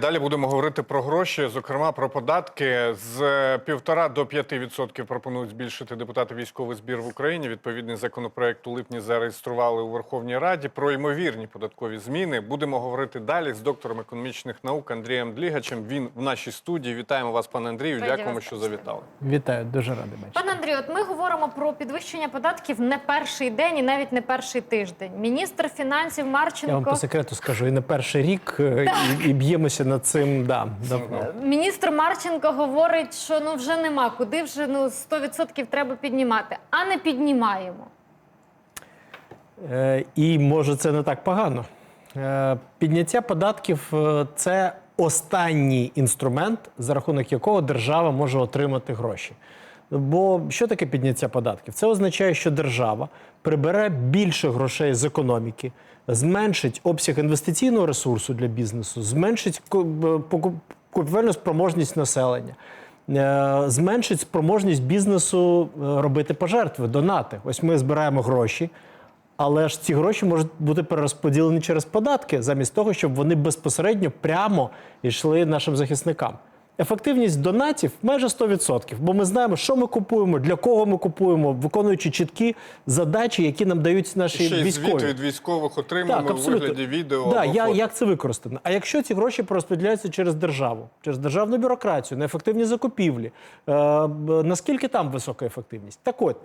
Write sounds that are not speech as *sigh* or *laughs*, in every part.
Далі будемо говорити про гроші, зокрема про податки. З півтора до п'яти відсотків пропонують збільшити депутати військовий збір в Україні. Відповідний законопроект у липні зареєстрували у Верховній Раді. Про ймовірні податкові зміни будемо говорити далі з доктором економічних наук Андрієм Длігачем. Він в нашій студії. Вітаємо вас, пане Андрію. Дякуємо, що завітали. Вітаю, дуже радий бачити. Пане Андрію, от ми говоримо про підвищення податків не перший день і навіть не перший тиждень. Міністр фінансів Я вам Марченко по секрету скажу, і не перший рік, і, і б'ємося над цим. Да, давно. міністр Марченко говорить, що ну вже нема куди, вже ну 100% треба піднімати, а не піднімаємо. Е, І може це не так погано. Е, Підняття податків е, це останній інструмент, за рахунок якого держава може отримати гроші. Бо що таке підняття податків? Це означає, що держава прибере більше грошей з економіки, зменшить обсяг інвестиційного ресурсу для бізнесу, зменшить поку- купівельну спроможність населення. е, Зменшить спроможність бізнесу е, робити пожертви, донати. Ось ми збираємо гроші, але ж ці гроші можуть бути перерозподілені через податки, замість того, щоб вони безпосередньо прямо йшли нашим захисникам. Ефективність донатів майже 100%, бо ми знаємо, що ми купуємо, для кого ми купуємо, виконуючи чіткі задачі, які нам дають наші Ще й військові. звіт від військових отримуємо у вигляді відео. Да, або я, фото. як це використано? А якщо ці гроші порозподіляються через державу, через державну бюрократію, на ефективні закупівлі, е, наскільки там висока ефективність? Так от,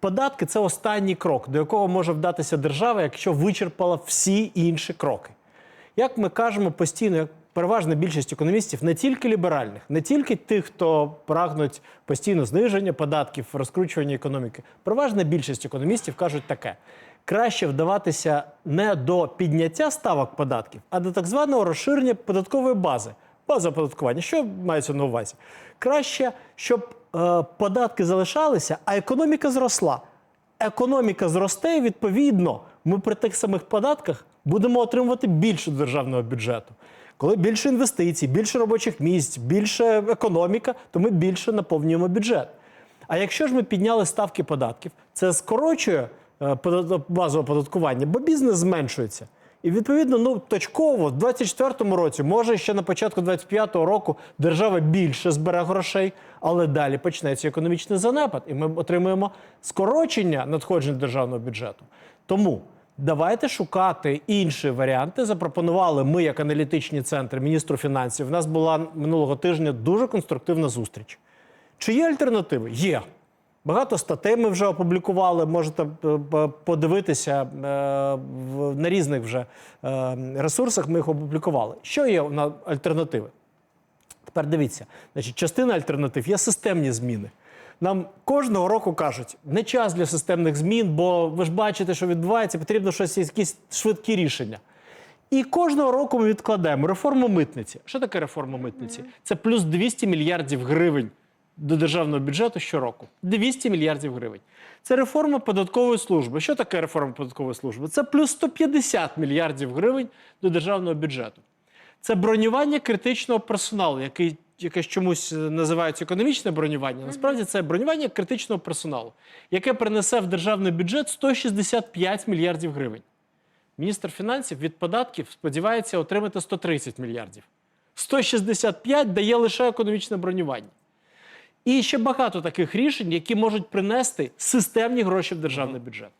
податки це останній крок, до якого може вдатися держава, якщо вичерпала всі інші кроки. Як ми кажемо постійно, як переважна більшість економістів, не тільки ліберальних, не тільки тих, хто прагнуть постійно зниження податків, розкручування економіки. Переважна більшість економістів кажуть таке: краще вдаватися не до підняття ставок податків, а до так званого розширення податкової бази. База оподаткування. Що мається на увазі? Краще, щоб е, податки залишалися, а економіка зросла економіка зросте, і відповідно, ми при тих самих податках будемо отримувати більше державного бюджету. Коли більше інвестицій, більше робочих місць, більше економіка, то ми більше наповнюємо бюджет. А якщо ж ми підняли ставки податків, це скорочує е, базове оподаткування, бо бізнес зменшується. І відповідно, ну точково, в 24-му році, може ще на початку 25-го року держава більше збере грошей, але далі почнеться економічний занепад, і ми отримуємо скорочення надходжень державного бюджету. Тому давайте шукати інші варіанти. Запропонували ми, як аналітичні центри, міністру фінансів. У нас була минулого тижня дуже конструктивна зустріч. Чи є альтернативи? Є. Багато статей ми вже опублікували. Можете е, подивитися е, на різних вже е, ресурсах. Ми їх опублікували. Що є на альтернативи? Тепер дивіться, значить, частина альтернатив є системні зміни. Нам кожного року кажуть, не час для системних змін, бо ви ж бачите, що відбувається, потрібно щось, якісь швидкі рішення. І кожного року ми відкладаємо реформу митниці. Що таке реформа митниці? Це плюс 200 мільярдів гривень до державного бюджету щороку. 200 мільярдів гривень. Це реформа податкової служби. Що таке реформа податкової служби? Це плюс 150 мільярдів гривень до державного бюджету. Це бронювання критичного персоналу, який якесь чомусь е, називається економічне бронювання. Насправді це бронювання критичного персоналу, яке принесе в державний бюджет 165 мільярдів гривень. Міністр фінансів від податків сподівається отримати 130 мільярдів. 165 дає лише економічне бронювання. І ще багато таких рішень, які можуть принести системні гроші в державний бюджет.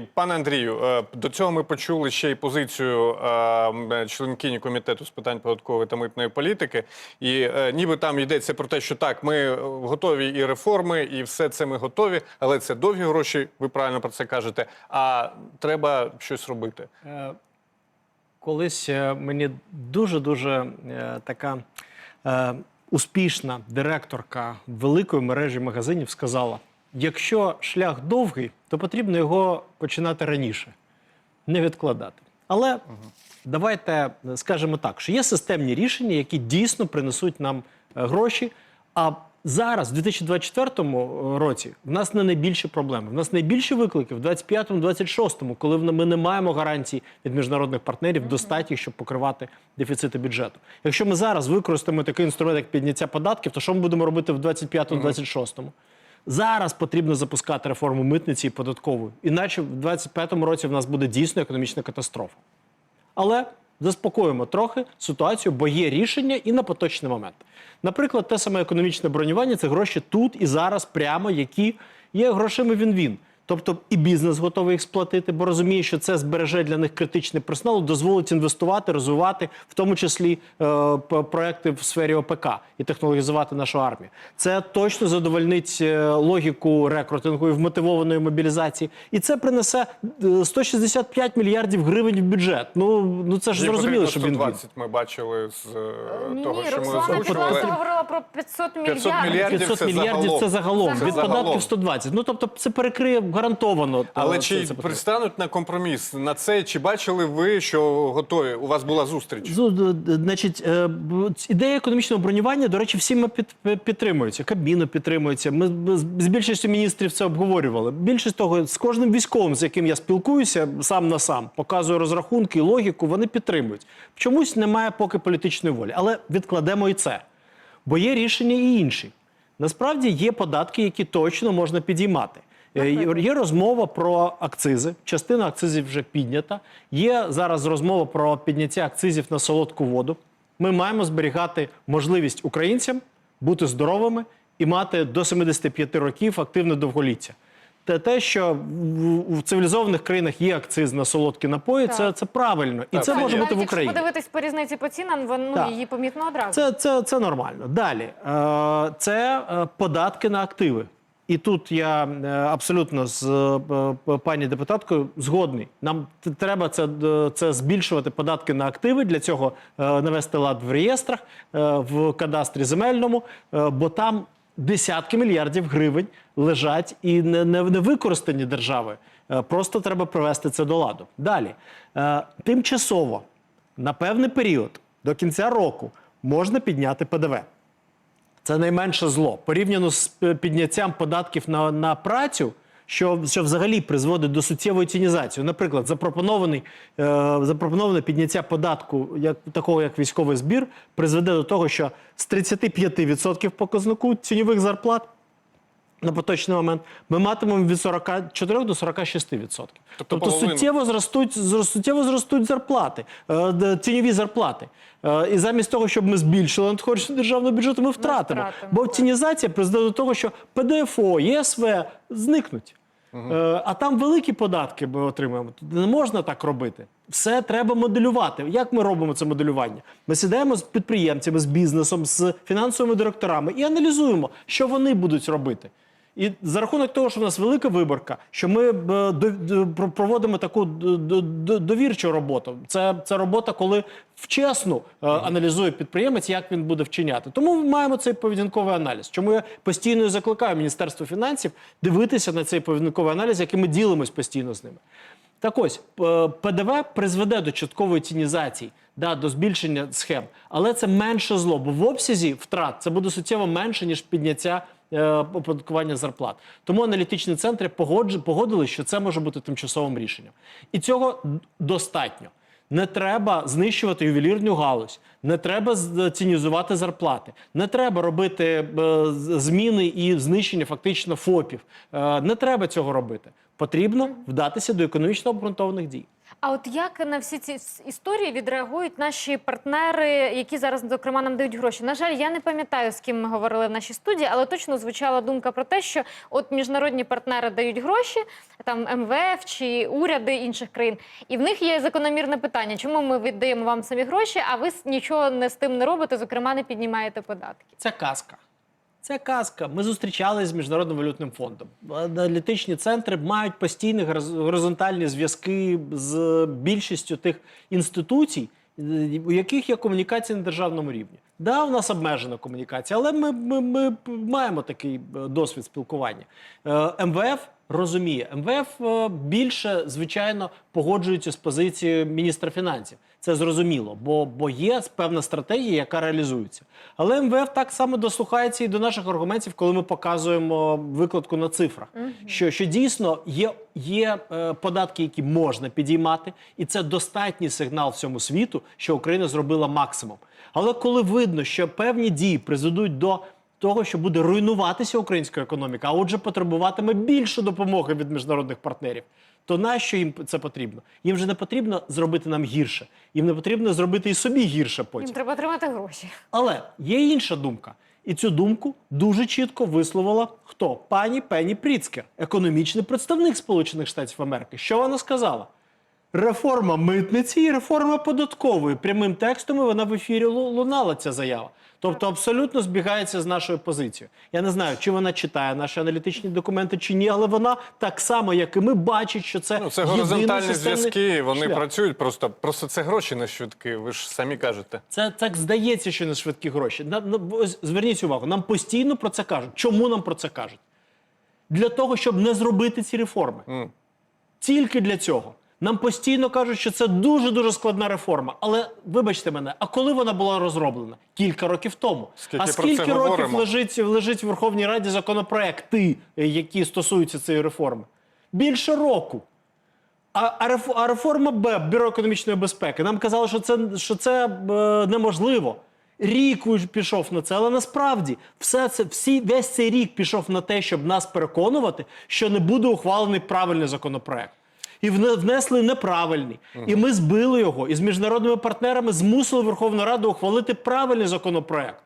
Пане Андрію, е, до цього ми почули ще й позицію е, членкині комітету з питань податкової та митної політики. І е, ніби там йдеться про те, що так, ми готові і реформи, і все це ми готові, але це довгі гроші. Ви правильно про це кажете. А треба щось робити. Колись мені дуже-дуже е, така успішна директорка великої мережі магазинів сказала: якщо шлях довгий, то потрібно його починати раніше, не відкладати. Але давайте е, скажемо так, що є системні рішення, які дійсно принесуть нам е, гроші. А зараз, в 2024 році, в нас не найбільші проблеми. В нас найбільші виклики в 2025-2026, коли ми не маємо гарантій від міжнародних партнерів достатніх, щоб покривати дефіцити бюджету. Якщо ми зараз використаємо такий інструмент, як підняття податків, то що ми будемо робити в 2025-2026? Зараз потрібно запускати реформу митниці і податкової. Іначе в 2025 році в нас буде дійсно економічна катастрофа. Але заспокоїмо трохи ситуацію, бо є рішення і на поточний момент. Наприклад, те саме економічне бронювання це гроші тут і зараз, прямо які є грошима він-він. Тобто і бізнес готовий їх сплатити, бо розуміє, що це збереже для них критичний персонал, дозволить інвестувати, розвивати, в тому числі е, проекти в сфері ОПК і технологізувати нашу армію. Це точно задовольнить е, логіку рекрутингу і вмотивованої мобілізації, і це принесе е, 165 мільярдів гривень в бюджет. Ну ну це ж зрозуміло, що він 120 ми бачили з е, Ні, того, ні, що ми Руслана озвучували. Говорила про 500 мільярдів. 500 мільярдів 500 це мільярдів загалом. це загалом. Це Від загалом. податків 120. Ну тобто це перекриє гарантовано. Але е, чи це- це пристануть на компроміс на це? Чи бачили ви, що готові? У вас була зустріч? Значить, е, ідея економічного бронювання, до речі, всіма під, пі- підтримується. Кабміну підтримується. Ми з- з більшістю міністрів це обговорювали. Більшість того, з кожним військовим, з яким я спілкуюся, сам на сам показую розрахунки і логіку, вони підтримують. Чомусь немає поки політичної волі, але відкладемо і це. Бо є рішення і інші. Насправді є податки, які точно можна підіймати. Е, Є розмова про акцизи. Частина акцизів вже піднята. Є зараз розмова про підняття акцизів на солодку воду. Ми маємо зберігати можливість українцям бути здоровими і мати до 75 років активне довголіття. Те, те, що в, цивілізованих країнах є акциз на солодкі напої, це, Так. це правильно. І Так, це це може бути в Україні. Якщо подивитись по різниці по цінам, вон, ну, її помітно одразу. Це, це, це нормально. Далі е, це е, податки на активи. І тут я е, абсолютно з е, пані депутаткою згодний. Нам треба це, це збільшувати податки на активи. Для цього е, навести лад в реєстрах, в кадастрі земельному, бо там десятки мільярдів гривень лежать і не, не, не використані держави. Просто треба привести це до ладу. Далі тимчасово на певний період до кінця року можна підняти ПДВ. Це найменше зло. Порівняно з е, підняттям податків на, на працю, що, що взагалі призводить до суттєвої цінізації. Наприклад, запропонований, е, запропоноване підняття податку, як, такого як військовий збір, призведе до того, що з 35% показнику тіньових зарплат на поточний момент ми матимемо від 44 до 46%. Тобто, тобто суттєво зростуть, зро- суттєво зростуть зарплати, е, тіньові зарплати. Е, І замість того, щоб ми збільшили надходження державного бюджету, ми втратимо. втратимо, Бо тінізація призведе до того, що ПДФО, ЄСВ зникнуть. Е, А там великі податки ми отримаємо. Не можна так робити. Все треба моделювати. Як ми робимо це моделювання? Ми сідаємо з підприємцями, з бізнесом, з фінансовими директорами і аналізуємо, що вони будуть робити. І за рахунок того, що в нас велика виборка, що ми е, проводимо таку до- до- до- довірчу роботу. Це, це робота, коли вчасно е, аналізує підприємець, як він буде вчиняти. Тому ми маємо цей поведінковий аналіз. Чому я постійно закликаю Міністерство фінансів дивитися на цей поведінковий аналіз, який ми ділимось постійно з ними. Так ось, ПДВ призведе до часткової тінізації, да, до збільшення схем, але це менше зло, бо в обсязі втрат це буде суттєво менше, ніж підняття е, оподаткування зарплат. Тому аналітичні центри погодили, що це може бути тимчасовим рішенням. І цього достатньо. Не треба знищувати ювелірну галузь, не треба з- цінізувати зарплати, не треба робити е, зміни і знищення фактично ФОПів. Е, не треба цього робити. Потрібно вдатися до економічно обґрунтованих дій. А от як на всі ці історії відреагують наші партнери, які зараз, зокрема, нам дають гроші? На жаль, я не пам'ятаю, з ким ми говорили в нашій студії, але точно звучала думка про те, що от міжнародні партнери дають гроші, там МВФ чи уряди інших країн, і в них є закономірне питання: чому ми віддаємо вам самі гроші, а ви нічого не з тим не робите, зокрема, не піднімаєте податки? Це казка. Це казка. Ми зустрічалися з міжнародним валютним фондом. Аналітичні центри мають постійні горизонтальні зв'язки з більшістю тих інституцій, у яких є комунікація на державному рівні. Да, у нас обмежена комунікація, але ми, ми, ми маємо такий е, досвід спілкування. Е, МВФ розуміє, МВФ е, більше, звичайно, погоджується з позицією міністра фінансів. Це зрозуміло, бо, бо є певна стратегія, яка реалізується. Але МВФ так само дослухається і до наших аргументів, коли ми показуємо викладку на цифрах. Що, що дійсно є, є е, податки, які можна підіймати, і це достатній сигнал всьому світу, що Україна зробила максимум. Але коли видно, що певні дії призведуть до того, що буде руйнуватися українська економіка, а отже, потребуватиме більше допомоги від міжнародних партнерів. То нащо їм це потрібно? Їм же не потрібно зробити нам гірше, їм не потрібно зробити і собі гірше потім. Їм треба отримати гроші. Але є інша думка. І цю думку дуже чітко висловила хто? Пані Пенні Пріцкер, економічний представник Сполучених Штатів Америки. Що вона сказала? Реформа митниці і реформа податкової. Прямим текстом і вона в ефірі лунала ця заява. Тобто абсолютно збігається з нашою позицією. Я не знаю, чи вона читає наші аналітичні документи чи ні, але вона так само, як і ми, бачить, що це Ну, це горизонтальні зв'язки, вони шлях. працюють просто. Просто це гроші на швидки. Ви ж самі кажете. Це так здається, що не швидкі гроші. На- на- Зверніть увагу, нам постійно про це кажуть. Чому нам про це кажуть? Для того, щоб не зробити ці реформи. М. Тільки для цього. Нам постійно кажуть, що це дуже дуже складна реформа. Але вибачте мене, а коли вона була розроблена? Кілька років тому. Скільки а скільки років говоримо? лежить, лежить в Верховній Раді законопроекти, які стосуються цієї реформи? Більше року. А, а, реформа Б, Бюро економічної безпеки, нам казали, що це, що це е, неможливо. Рік пішов на це, але насправді все це, всі, весь цей рік пішов на те, щоб нас переконувати, що не буде ухвалений правильний законопроект. І вне- внесли неправильний. І ми збили його. І з міжнародними партнерами змусили Верховну Раду ухвалити правильний законопроект.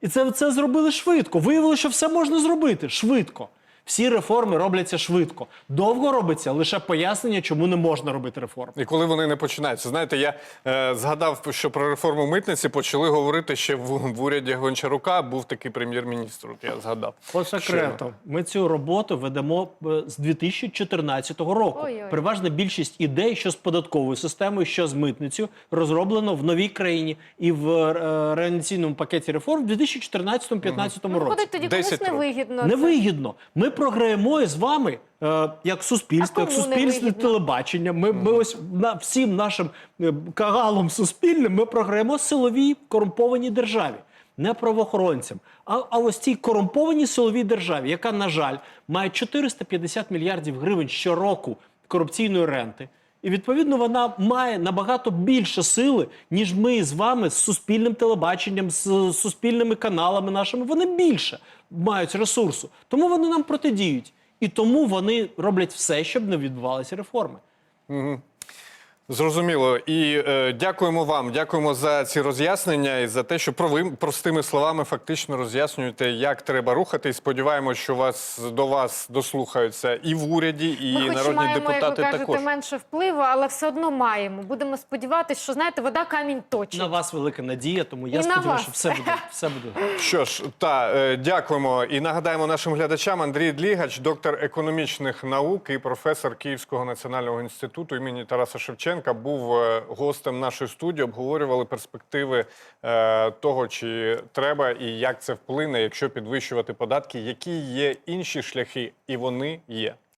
І це, це зробили швидко. Виявилося, що все можна зробити швидко. Всі реформи робляться швидко. Довго робиться лише пояснення, чому не можна робити реформи. І коли вони не починаються. Знаєте, я е, згадав, що про реформу митниці почали говорити ще в, в уряді Гончарука. Був такий прем'єр-міністр. От я згадав. По секрету, ми цю роботу ведемо е, з 2014 року. Ой-ой. Переважна більшість ідей, що з податковою системою, що з митницею, розроблено в новій країні і в е, реанімаційному пакеті реформ в 2014-2015 році. Виходить, тоді комусь 10 років. невигідно. Невигідно. Ми програємо із вами е, як суспільство, як суспільне телебачення. Ми, ми ось на всім нашим е, кагалом суспільним ми програємо силовій корумпованій державі. Не правоохоронцям, а, а ось цій корумпованій силовій державі, яка, на жаль, має 450 мільярдів гривень щороку корупційної ренти. І відповідно вона має набагато більше сили, ніж ми з вами з суспільним телебаченням, з суспільними каналами нашими. Вони більше мають ресурсу. Тому вони нам протидіють. І тому вони роблять все, щоб не відбувалися реформи. Зрозуміло. І е, дякуємо вам. Дякуємо за ці роз'яснення і за те, що про ви простими словами фактично роз'яснюєте, як треба рухатись. Сподіваємось, що вас до вас дослухаються і в уряді, і Ми народні маємо, як ви депутати кажете, також. менше впливу, але все одно маємо. Будемо сподіватися, що знаєте, вода камінь точить. На вас велика надія, тому я сподіваюся, що все буде. Все буде. *laughs* Що ж, та е, дякуємо і нагадаємо нашим глядачам. Андрій Длігач, доктор економічних наук і професор Київського національного інституту імені Тараса Шевченка, був е, гостем нашої студії. Обговорювали перспективи е, того, чи треба і як це вплине, якщо підвищувати податки, які є інші шляхи, і вони є.